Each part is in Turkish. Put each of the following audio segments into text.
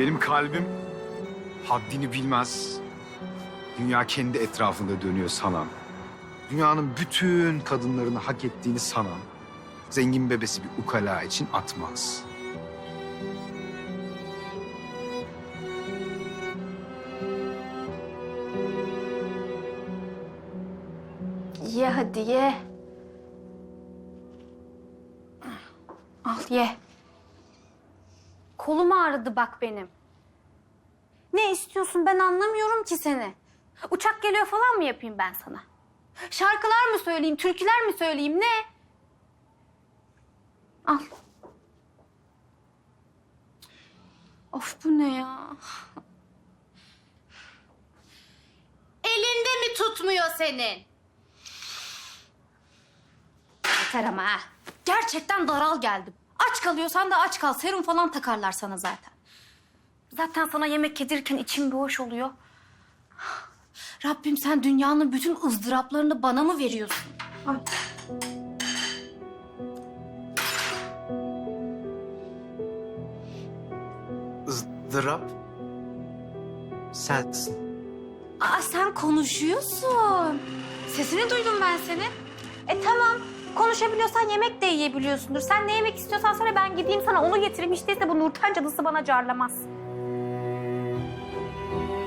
Benim kalbim haddini bilmez. Dünya kendi etrafında dönüyor sanan. Dünyanın bütün kadınlarını hak ettiğini sanan. Zengin bebesi bir ukala için atmaz. Ye hadi ye. Al ye. Kolum ağrıdı bak benim. Ne istiyorsun ben anlamıyorum ki seni. Uçak geliyor falan mı yapayım ben sana? Şarkılar mı söyleyeyim, türküler mi söyleyeyim ne? Al. Of bu ne ya? Elinde mi tutmuyor senin? Yeter ama ha. Gerçekten daral geldim. Aç kalıyorsan da aç kal. Serum falan takarlar sana zaten. Zaten sana yemek yedirirken içim bir hoş oluyor. Rabbim sen dünyanın bütün ızdıraplarını bana mı veriyorsun? Ay. ızdırap sensin. Aa sen konuşuyorsun. Sesini duydum ben senin. E tamam. Konuşabiliyorsan yemek de yiyebiliyorsundur. Sen ne yemek istiyorsan söyle ben gideyim sana onu getireyim. Hiç değilse bu Nurten cadısı bana carlamaz.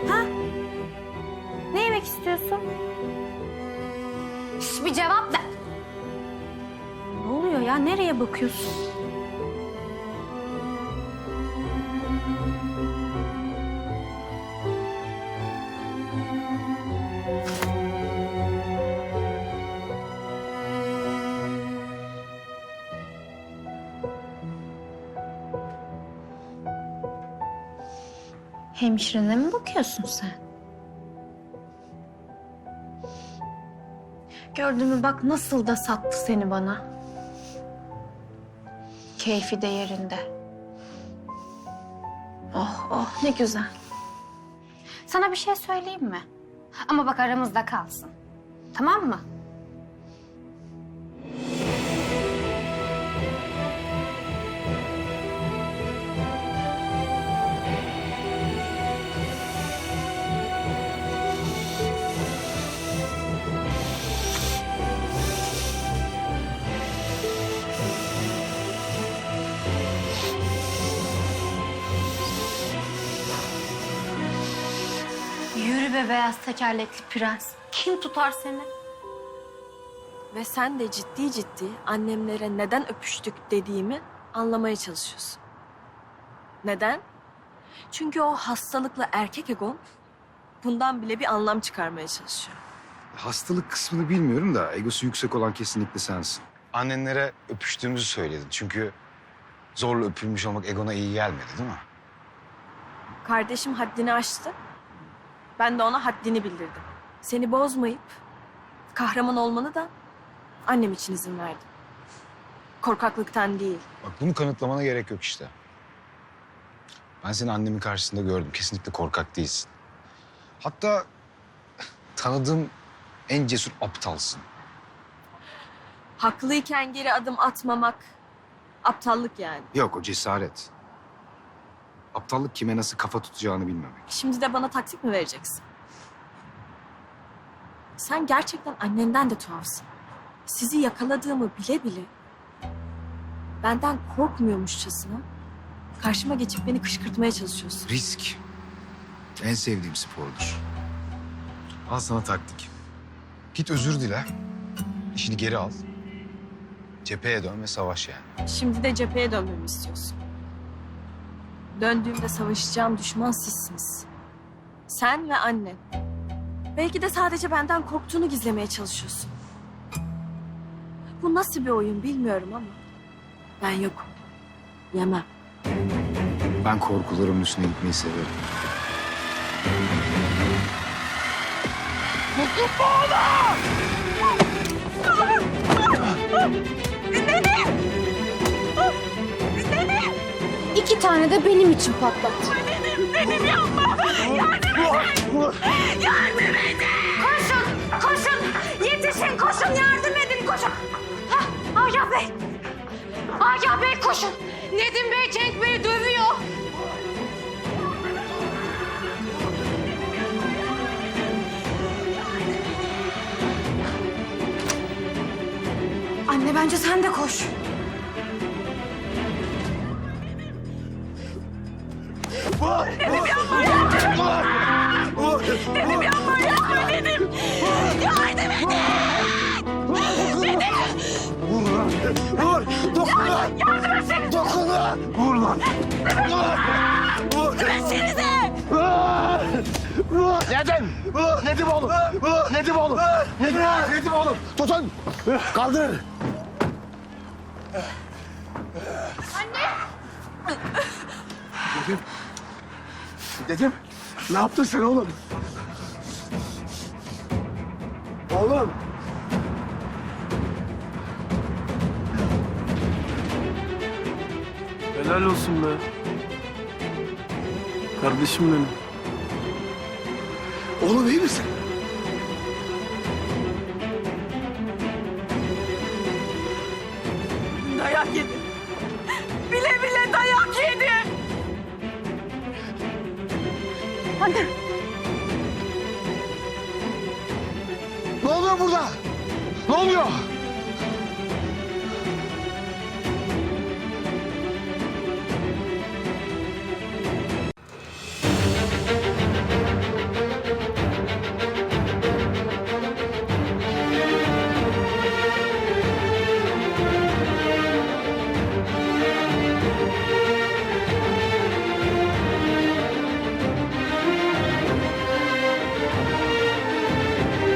Ha? Ne yemek istiyorsun? Şş, bir cevap ver. Ne oluyor ya? Nereye bakıyorsun? Hemşirene mi bakıyorsun sen? Gördün mü bak nasıl da sattı seni bana. Keyfi de yerinde. Oh oh ne güzel. Sana bir şey söyleyeyim mi? Ama bak aramızda kalsın. Tamam mı? Be beyaz tekerlekli prens. Kim tutar seni? Ve sen de ciddi ciddi annemlere neden öpüştük dediğimi anlamaya çalışıyorsun. Neden? Çünkü o hastalıklı erkek egon bundan bile bir anlam çıkarmaya çalışıyor. Hastalık kısmını bilmiyorum da egosu yüksek olan kesinlikle sensin. Annenlere öpüştüğümüzü söyledin. Çünkü zorla öpülmüş olmak egona iyi gelmedi değil mi? Kardeşim haddini aştı. Ben de ona haddini bildirdim. Seni bozmayıp kahraman olmanı da annem için izin verdim. Korkaklıktan değil. Bak bunu kanıtlamana gerek yok işte. Ben seni annemin karşısında gördüm. Kesinlikle korkak değilsin. Hatta tanıdığım en cesur aptalsın. Haklıyken geri adım atmamak aptallık yani. Yok o cesaret. Aptallık kime nasıl kafa tutacağını bilmemek. Şimdi de bana taktik mi vereceksin? Sen gerçekten annenden de tuhafsın. Sizi yakaladığımı bile bile benden korkmuyormuşçasına karşıma geçip beni kışkırtmaya çalışıyorsun. Risk. En sevdiğim spordur. Al sana taktik. Git özür dile. İşini geri al. Cepheye dön ve savaş yani. Şimdi de cepheye dönmemi istiyorsun. Döndüğümde savaşacağım düşman sizsiniz. Sen ve annen. Belki de sadece benden korktuğunu gizlemeye çalışıyorsun. Bu nasıl bir oyun bilmiyorum ama ben yokum. Yemem. Ben korkularımın üstüne gitmeyi severim iki tane de benim için patlattı. Benim, benim yapma. Yardım edin. Yardım edin. Koşun, koşun. Yetişin, koşun. Yardım edin, koşun. Hah, Agah Bey. Agah Bey koşun. Nedim Bey, Cenk Bey dövüyor. Anne bence sen de koş. Vur! Dokunma! Dokunma! Vur lan! Vur! Vur! Nedim! Nedim oğlum! Nedim oğlum! Nedim, Nedim oğlum! Tutun! Kaldırın! Anne! Dedim. Dedim. Ne yaptın sen oğlum? Oğlum. Helal olsun be. Kardeşim benim. Oğlum iyi misin? Dayak yedim. Ne oluyor burada? Ne oluyor?